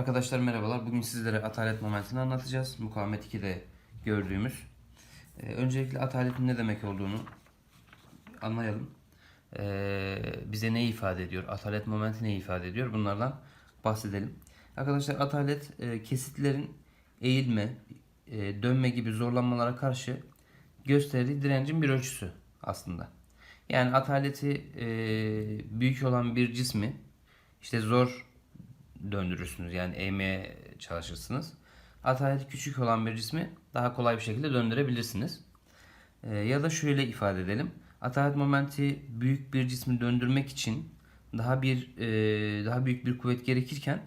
Arkadaşlar merhabalar. Bugün sizlere atalet momentini anlatacağız. Mukavemet 2'de gördüğümüz. Ee, öncelikle ataletin ne demek olduğunu anlayalım. Ee, bize ne ifade ediyor? Atalet momenti ne ifade ediyor? Bunlardan bahsedelim. Arkadaşlar atalet e, kesitlerin eğilme, e, dönme gibi zorlanmalara karşı gösterdiği direncin bir ölçüsü aslında. Yani ataleti e, büyük olan bir cismi işte zor döndürürsünüz. Yani eğmeye çalışırsınız. Ataleti küçük olan bir cismi daha kolay bir şekilde döndürebilirsiniz. Ee, ya da şöyle ifade edelim. Atalet momenti büyük bir cismi döndürmek için daha bir e, daha büyük bir kuvvet gerekirken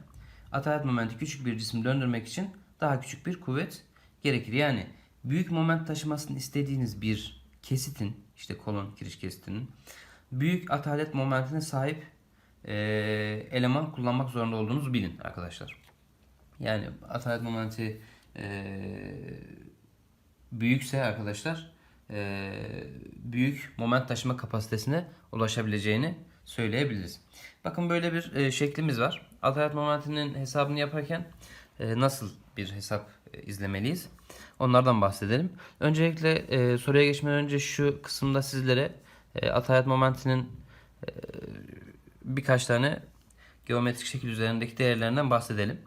atalet momenti küçük bir cismi döndürmek için daha küçük bir kuvvet gerekir. Yani büyük moment taşımasını istediğiniz bir kesitin işte kolon kiriş kesitinin büyük atalet momentine sahip e, eleman kullanmak zorunda olduğunuzu bilin arkadaşlar. Yani atalet momenti e, büyükse arkadaşlar e, büyük moment taşıma kapasitesine ulaşabileceğini söyleyebiliriz. Bakın böyle bir e, şeklimiz var. Atalet momentinin hesabını yaparken e, nasıl bir hesap e, izlemeliyiz? Onlardan bahsedelim. Öncelikle e, soruya geçmeden önce şu kısımda sizlere e, atalet momentinin e, birkaç tane geometrik şekil üzerindeki değerlerinden bahsedelim.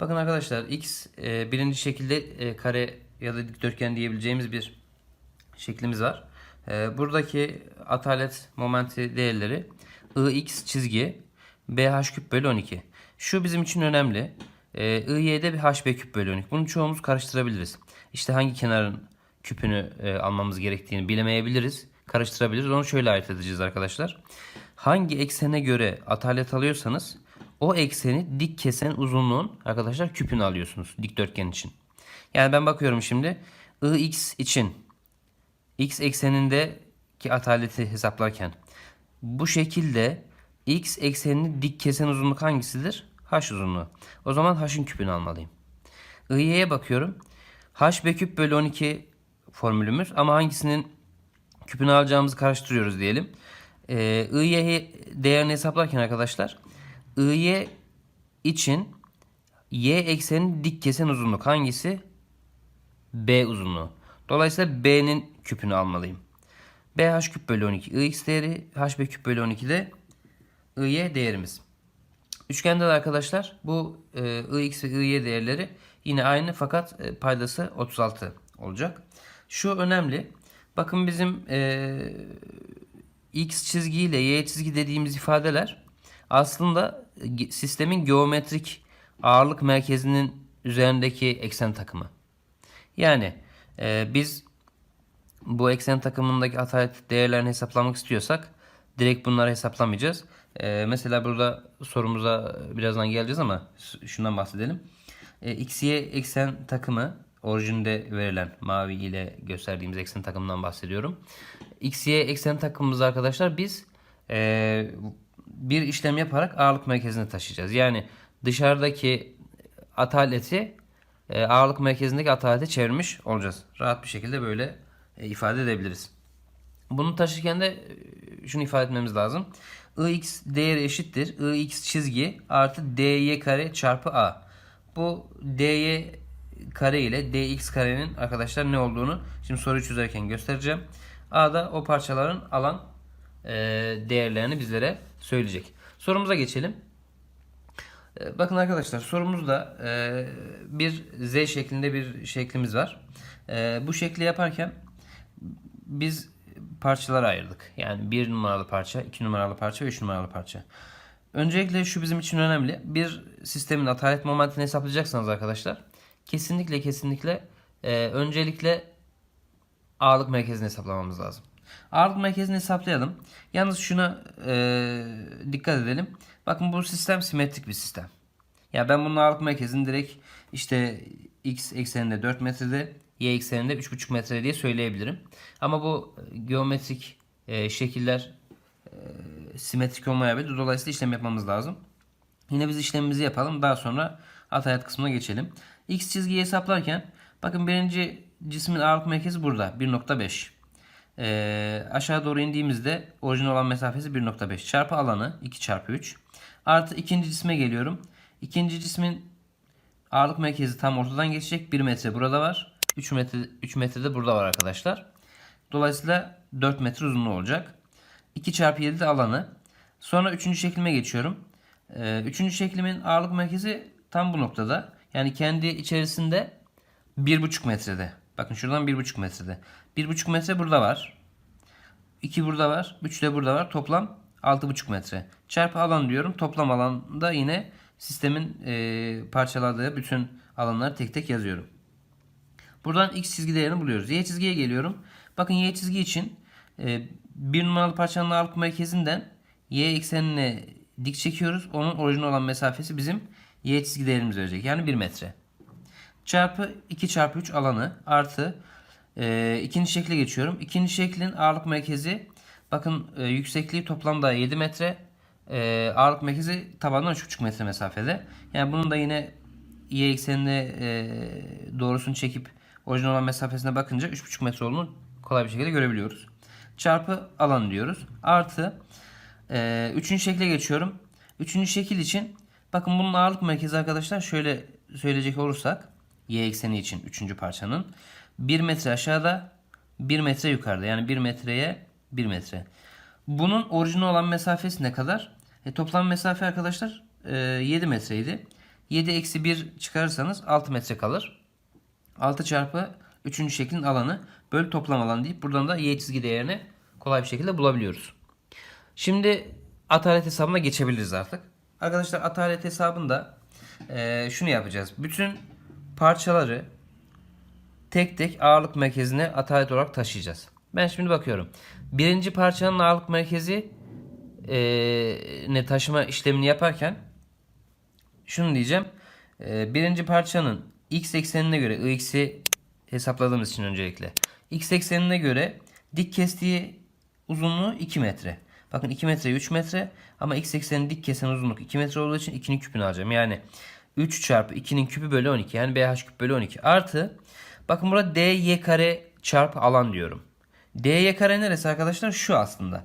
Bakın arkadaşlar x e, birinci şekilde e, kare ya da dikdörtgen diyebileceğimiz bir şeklimiz var. E, buradaki atalet momenti değerleri ix çizgi bh küp bölü 12. Şu bizim için önemli. E, i'y'de bir hb küp bölü 12. Bunu çoğumuz karıştırabiliriz. İşte hangi kenarın küpünü e, almamız gerektiğini bilemeyebiliriz. Karıştırabiliriz. Onu şöyle ayırt edeceğiz arkadaşlar. Hangi eksene göre atalet alıyorsanız o ekseni dik kesen uzunluğun arkadaşlar küpünü alıyorsunuz dikdörtgen için. Yani ben bakıyorum şimdi ix için x eksenindeki ataleti hesaplarken bu şekilde x eksenini dik kesen uzunluk hangisidir? h uzunluğu. O zaman h'ın küpünü almalıyım. i'ye bakıyorum. h b küp bölü 12 formülümüz ama hangisinin küpünü alacağımızı karıştırıyoruz diyelim. Ee, i'ye değerini hesaplarken arkadaşlar i'ye için y eksenin dik kesen uzunluk hangisi? b uzunluğu. Dolayısıyla b'nin küpünü almalıyım. bh küp bölü 12 ix değeri hb küp bölü 12 de i'ye değerimiz. Üçgende de arkadaşlar bu e, ix ve i'ye değerleri yine aynı fakat e, paydası 36 olacak. Şu önemli. Bakın bizim e, x çizgi ile y çizgi dediğimiz ifadeler aslında sistemin geometrik ağırlık merkezinin üzerindeki eksen takımı. Yani e, biz bu eksen takımındaki atalet değerlerini hesaplamak istiyorsak direkt bunları hesaplamayacağız. E, mesela burada sorumuza birazdan geleceğiz ama şundan bahsedelim. E, x, y eksen takımı orijinde verilen mavi ile gösterdiğimiz eksen takımından bahsediyorum. X, Y eksen takımımızı arkadaşlar biz e, bir işlem yaparak ağırlık merkezine taşıyacağız. Yani dışarıdaki ataleti e, ağırlık merkezindeki atalete çevirmiş olacağız. Rahat bir şekilde böyle e, ifade edebiliriz. Bunu taşırken de e, şunu ifade etmemiz lazım. Ix değeri eşittir. Ix çizgi artı dy kare çarpı a. Bu dy kare ile dx karenin arkadaşlar ne olduğunu şimdi soruyu çözerken göstereceğim. A'da o parçaların alan e, değerlerini bizlere söyleyecek. Sorumuza geçelim. E, bakın arkadaşlar sorumuzda e, bir Z şeklinde bir şeklimiz var. Bu şekli yaparken biz parçalara ayırdık. Yani 1 numaralı parça, 2 numaralı parça ve 3 numaralı parça. Öncelikle şu bizim için önemli. Bir sistemin atalet momentini hesaplayacaksanız arkadaşlar kesinlikle kesinlikle e, öncelikle ağırlık merkezini hesaplamamız lazım. Ağırlık merkezini hesaplayalım. Yalnız şuna e, dikkat edelim. Bakın bu sistem simetrik bir sistem. Ya ben bunun ağırlık merkezini direkt işte x ekseninde 4 metrede, y ekseninde 3,5 metre diye söyleyebilirim. Ama bu geometrik e, şekiller e, simetrik olmayabilir. Dolayısıyla işlem yapmamız lazım. Yine biz işlemimizi yapalım. Daha sonra atayat kısmına geçelim. X çizgiyi hesaplarken bakın birinci cismin ağırlık merkezi burada 1.5. Ee, aşağı doğru indiğimizde orijinal olan mesafesi 1.5 çarpı alanı 2 çarpı 3 artı ikinci cisme geliyorum. İkinci cismin Ağırlık merkezi tam ortadan geçecek. 1 metre burada var. 3 metre 3 metre de burada var arkadaşlar. Dolayısıyla 4 metre uzunluğu olacak. 2 çarpı 7 de alanı. Sonra 3. şeklime geçiyorum. 3. şeklimin ağırlık merkezi tam bu noktada. Yani kendi içerisinde 1,5 metrede. Bakın şuradan 1,5 metrede. 1,5 metre burada var. 2 burada var. 3 de burada var. Toplam 6,5 metre. Çarpı alan diyorum. Toplam alanda yine sistemin e, parçaladığı bütün alanları tek tek yazıyorum. Buradan x çizgi değerini buluyoruz. Y çizgiye geliyorum. Bakın y çizgi için e, bir numaralı parçanın ağırlık merkezinden y eksenine dik çekiyoruz. Onun orijinal olan mesafesi bizim y çizgi değerimiz verecek. Yani 1 metre. Çarpı 2 çarpı 3 alanı artı e, ikinci şekle geçiyorum. İkinci şeklin ağırlık merkezi bakın e, yüksekliği toplamda 7 metre. E, ağırlık merkezi tabandan 3,5 metre mesafede. Yani bunun da yine y eksenine e, doğrusunu çekip orijinal olan mesafesine bakınca 3,5 metre olduğunu kolay bir şekilde görebiliyoruz. Çarpı alan diyoruz. Artı e, üçüncü şekle geçiyorum. Üçüncü şekil için bakın bunun ağırlık merkezi arkadaşlar şöyle söyleyecek olursak y ekseni için üçüncü parçanın 1 metre aşağıda 1 metre yukarıda yani 1 metreye 1 metre. Bunun orijinal olan mesafesi ne kadar? E, toplam mesafe arkadaşlar e, 7 metreydi. 7 eksi 1 çıkarırsanız 6 metre kalır. 6 çarpı 3. şeklin alanı bölü toplam alan deyip buradan da y çizgi değerini kolay bir şekilde bulabiliyoruz. Şimdi atalet hesabına geçebiliriz artık. Arkadaşlar atalet hesabında e, şunu yapacağız. Bütün parçaları tek tek ağırlık merkezine atalet olarak taşıyacağız. Ben şimdi bakıyorum. Birinci parçanın ağırlık merkezi e, ne taşıma işlemini yaparken şunu diyeceğim. E, birinci parçanın x eksenine göre ix'i hesapladığımız için öncelikle. x eksenine göre dik kestiği uzunluğu 2 metre. Bakın 2 metre 3 metre ama x eksenin dik kesen uzunluk 2 metre olduğu için 2'nin küpünü alacağım. Yani 3 çarpı 2'nin küpü bölü 12 yani bh küp bölü 12 artı bakın burada dy kare çarpı alan diyorum. dy kare neresi arkadaşlar? Şu aslında.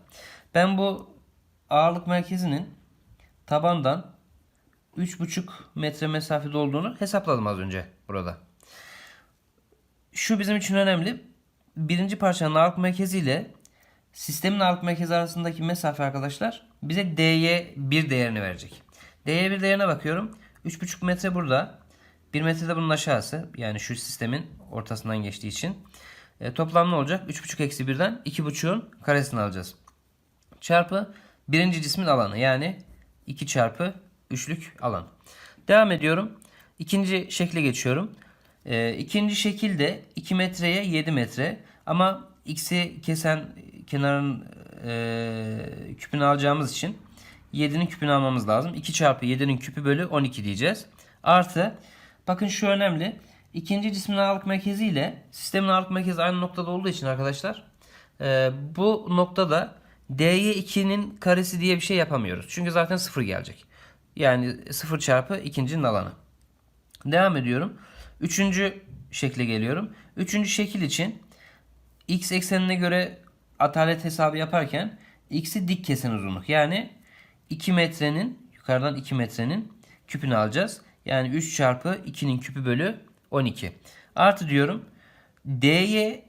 Ben bu ağırlık merkezinin tabandan 3,5 metre mesafede olduğunu hesapladım az önce burada. Şu bizim için önemli. Birinci parçanın ağırlık merkezi ile sistemin ağırlık merkezi arasındaki mesafe arkadaşlar bize dy1 değerini verecek. dy1 değerine bakıyorum. 3,5 metre burada. 1 metre de bunun aşağısı. Yani şu sistemin ortasından geçtiği için. E, toplam ne olacak? 3,5 eksi 1'den 2,5'un karesini alacağız. Çarpı birinci cismin alanı. Yani 2 çarpı üçlük alan. Devam ediyorum. İkinci şekle geçiyorum. E, ikinci şekilde 2 metreye 7 metre. Ama x'i kesen kenarın e, küpünü alacağımız için 7'nin küpünü almamız lazım. 2 çarpı 7'nin küpü bölü 12 diyeceğiz. Artı bakın şu önemli. İkinci cismin ağırlık merkezi ile sistemin ağırlık merkezi aynı noktada olduğu için arkadaşlar e, bu noktada dy2'nin karesi diye bir şey yapamıyoruz. Çünkü zaten 0 gelecek. Yani 0 çarpı ikincinin alanı. Devam ediyorum. Üçüncü şekle geliyorum. Üçüncü şekil için x eksenine göre atalet hesabı yaparken x'i dik kesen uzunluk. Yani 2 metrenin yukarıdan 2 metrenin küpünü alacağız. Yani 3 çarpı 2'nin küpü bölü 12. Artı diyorum. D'ye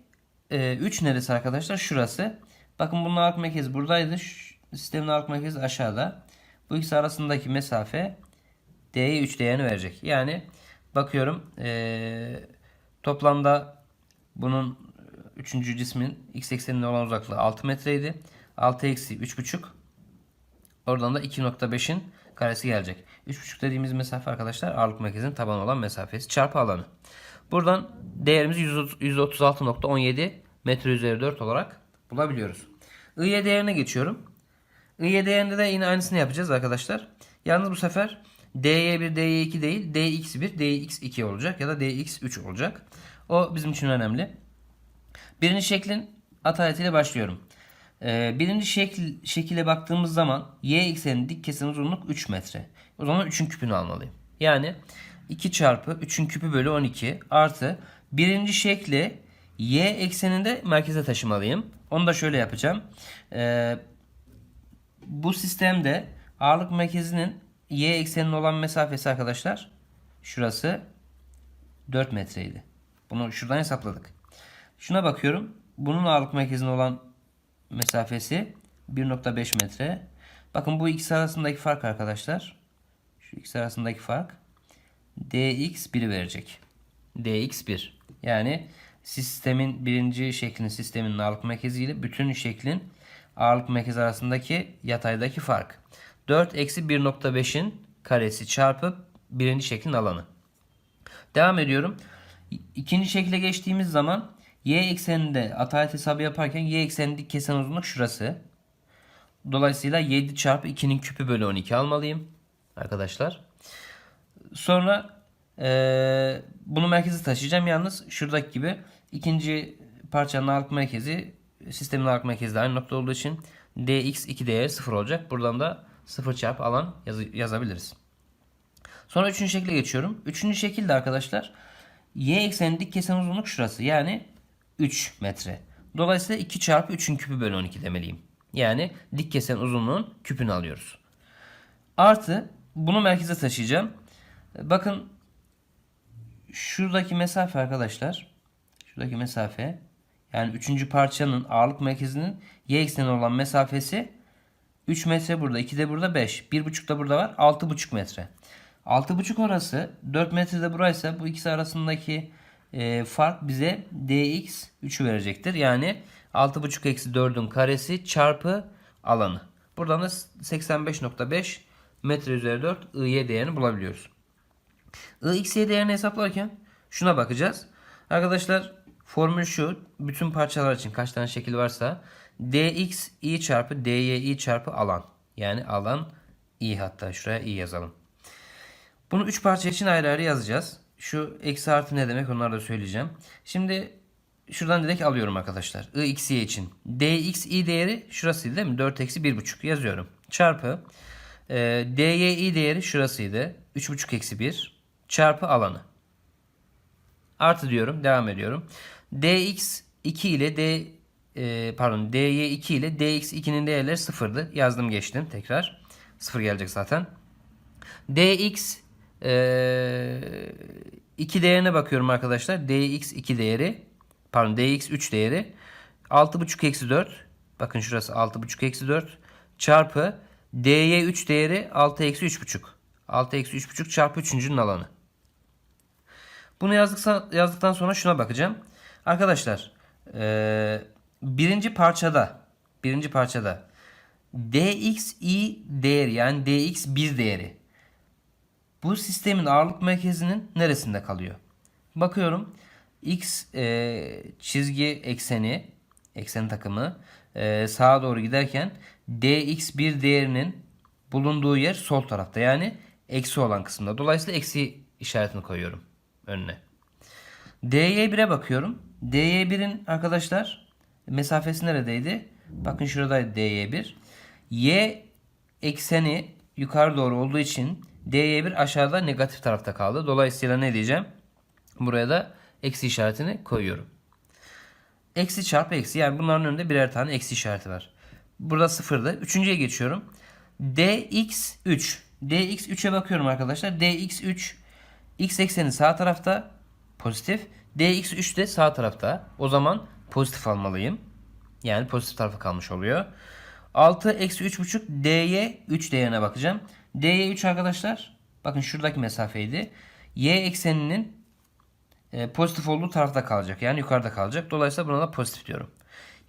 e, 3 neresi arkadaşlar? Şurası. Bakın bunun ağırlık merkezi buradaydı. Şu, sistemin ağırlık merkezi aşağıda. Bu ikisi arasındaki mesafe D'ye 3 değerini verecek. Yani bakıyorum e, toplamda bunun 3. cismin x ekseninde olan uzaklığı 6 metreydi. 6 eksi 3,5 oradan da 2.5'in karesi gelecek. 3,5 dediğimiz mesafe arkadaşlar ağırlık merkezinin tabanı olan mesafesi çarpı alanı. Buradan değerimizi 136.17 metre üzeri 4 olarak bulabiliyoruz. I'ye değerine geçiyorum. I'ye değerinde de yine aynısını yapacağız arkadaşlar. Yalnız bu sefer dy1, dy2 değil dx1, dx2 olacak ya da dx3 olacak. O bizim için önemli. Birinci şeklin ataletiyle başlıyorum. Ee, birinci şekil, şekile baktığımız zaman y eksenin dik kesim uzunluk 3 metre. O zaman 3'ün küpünü almalıyım. Yani 2 çarpı 3'ün küpü bölü 12 artı birinci şekli y ekseninde merkeze taşımalıyım. Onu da şöyle yapacağım. Ee, bu sistemde ağırlık merkezinin y eksenine olan mesafesi arkadaşlar Şurası 4 metreydi. Bunu şuradan hesapladık. Şuna bakıyorum. Bunun ağırlık merkezine olan mesafesi 1.5 metre. Bakın bu ikisi arasındaki fark arkadaşlar. Şu ikisi arasındaki fark dx 1'i verecek. dx 1. Yani sistemin birinci şeklin sistemin ağırlık merkezi ile bütün şeklin ağırlık merkezi arasındaki yataydaki fark. 4 eksi 1.5'in karesi çarpı birinci şeklin alanı. Devam ediyorum. İkinci şekle geçtiğimiz zaman y ekseninde atalet hesabı yaparken y eksenindeki kesen uzunluk şurası. Dolayısıyla 7 çarpı 2'nin küpü bölü 12 almalıyım. Arkadaşlar. Sonra eee, bunu merkeze taşıyacağım. Yalnız şuradaki gibi ikinci parçanın ağırlık merkezi sistemin ağırlık merkezi aynı nokta olduğu için dx 2 değeri 0 olacak. Buradan da 0 çarpı alan yazı- yazabiliriz. Sonra üçüncü şekle geçiyorum. Üçüncü şekilde arkadaşlar y ekseninin dik kesen uzunluk şurası. Yani 3 metre. Dolayısıyla 2 çarpı 3'ün küpü bölü 12 demeliyim. Yani dik kesen uzunluğun küpünü alıyoruz. Artı bunu merkeze taşıyacağım. Bakın şuradaki mesafe arkadaşlar. Şuradaki mesafe yani üçüncü parçanın ağırlık merkezinin y ekseni olan mesafesi 3 metre burada, 2 de burada 5. 1,5 da burada var. 6,5 metre. 6,5 orası, 4 metre de buraysa bu ikisi arasındaki e, fark bize dx 3'ü verecektir. Yani 6,5 eksi 4'ün karesi çarpı alanı. Buradan da 85.5 metre üzeri 4 y değerini bulabiliyoruz. IXY değerini hesaplarken şuna bakacağız. Arkadaşlar formül şu. Bütün parçalar için kaç tane şekil varsa dx i çarpı dy i çarpı alan. Yani alan i hatta şuraya i yazalım. Bunu 3 parça için ayrı ayrı yazacağız. Şu eksi artı ne demek onları da söyleyeceğim. Şimdi şuradan direkt alıyorum arkadaşlar. I x y için. dx i değeri şurasıydı değil mi? 4 eksi 1,5 yazıyorum. Çarpı e, dy i değeri şurasıydı. 3,5 eksi 1 çarpı alanı. Artı diyorum. Devam ediyorum. dx 2 ile d e, pardon dy 2 ile dx 2'nin değerleri sıfırdı. Yazdım geçtim tekrar. Sıfır gelecek zaten. dx e, 2 değerine bakıyorum arkadaşlar. dx 2 değeri pardon dx 3 değeri 6,5 eksi 4 bakın şurası 6,5 eksi 4 çarpı dy 3 değeri 6 eksi 3,5 6 eksi 3,5 çarpı 3.'ünün alanı. Bunu yazdıktan sonra şuna bakacağım. Arkadaşlar e, birinci parçada birinci parçada dxi değeri yani dx1 değeri bu sistemin ağırlık merkezinin neresinde kalıyor? Bakıyorum x e, çizgi ekseni eksen takımı e, sağa doğru giderken dx1 değerinin bulunduğu yer sol tarafta yani eksi olan kısımda. Dolayısıyla eksi işaretini koyuyorum önüne. dy1'e bakıyorum. dy1'in arkadaşlar mesafesi neredeydi? Bakın şuradaydı dy1. y ekseni yukarı doğru olduğu için dy1 aşağıda negatif tarafta kaldı. Dolayısıyla ne diyeceğim? Buraya da eksi işaretini koyuyorum. Eksi çarpı eksi yani bunların önünde birer tane eksi işareti var. Burada sıfırdı. Üçüncüye geçiyorum. dx3. dx3'e bakıyorum arkadaşlar. dx3 x ekseni sağ tarafta pozitif. dx3 de sağ tarafta. O zaman pozitif almalıyım. Yani pozitif tarafa kalmış oluyor. 6 eksi 3,5 dy 3 değerine bakacağım. Dy 3 arkadaşlar bakın şuradaki mesafeydi. y ekseninin e, pozitif olduğu tarafta kalacak. Yani yukarıda kalacak. Dolayısıyla buna da pozitif diyorum.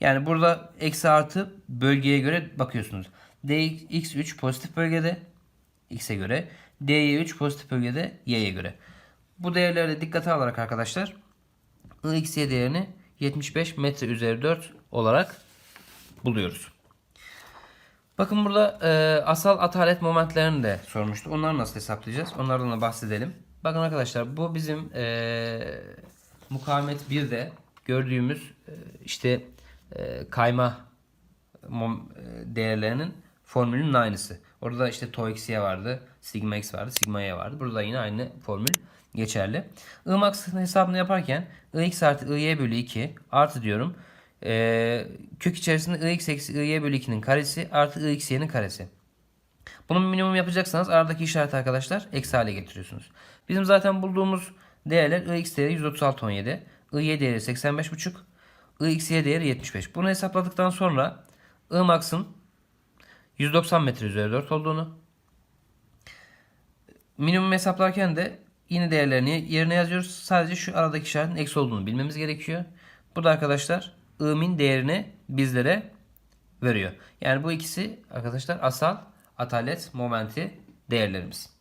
Yani burada eksi artı bölgeye göre bakıyorsunuz. dx3 pozitif bölgede x'e göre. dy3 pozitif bölgede y'ye göre. Bu değerleri de dikkate alarak arkadaşlar ixy değerini 75 metre üzeri 4 olarak buluyoruz. Bakın burada e, asal atalet momentlerini de sormuştu. Onları nasıl hesaplayacağız? Onlardan da bahsedelim. Bakın arkadaşlar bu bizim e, mukavemet 1'de gördüğümüz e, işte e, kayma mom- e, değerlerinin formülünün aynısı. Orada işte tau x'ye vardı, sigma x vardı, sigma y vardı. Burada yine aynı formül geçerli. Imax'ın hesabını yaparken ix artı y bölü 2 artı diyorum. E, kök içerisinde ix eksi y bölü 2'nin karesi artı ixy'nin karesi. Bunun minimum yapacaksanız aradaki işareti arkadaşlar eksi hale getiriyorsunuz. Bizim zaten bulduğumuz değerler ix değeri 136.17, y değeri 85.5, ixy değeri 75. Bunu hesapladıktan sonra I max'ın 190 metre üzeri 4 olduğunu, minimum hesaplarken de yine değerlerini yerine yazıyoruz. Sadece şu aradaki işaretin eksi olduğunu bilmemiz gerekiyor. Burada arkadaşlar i'min değerini bizlere veriyor. Yani bu ikisi arkadaşlar asal atalet momenti değerlerimiz.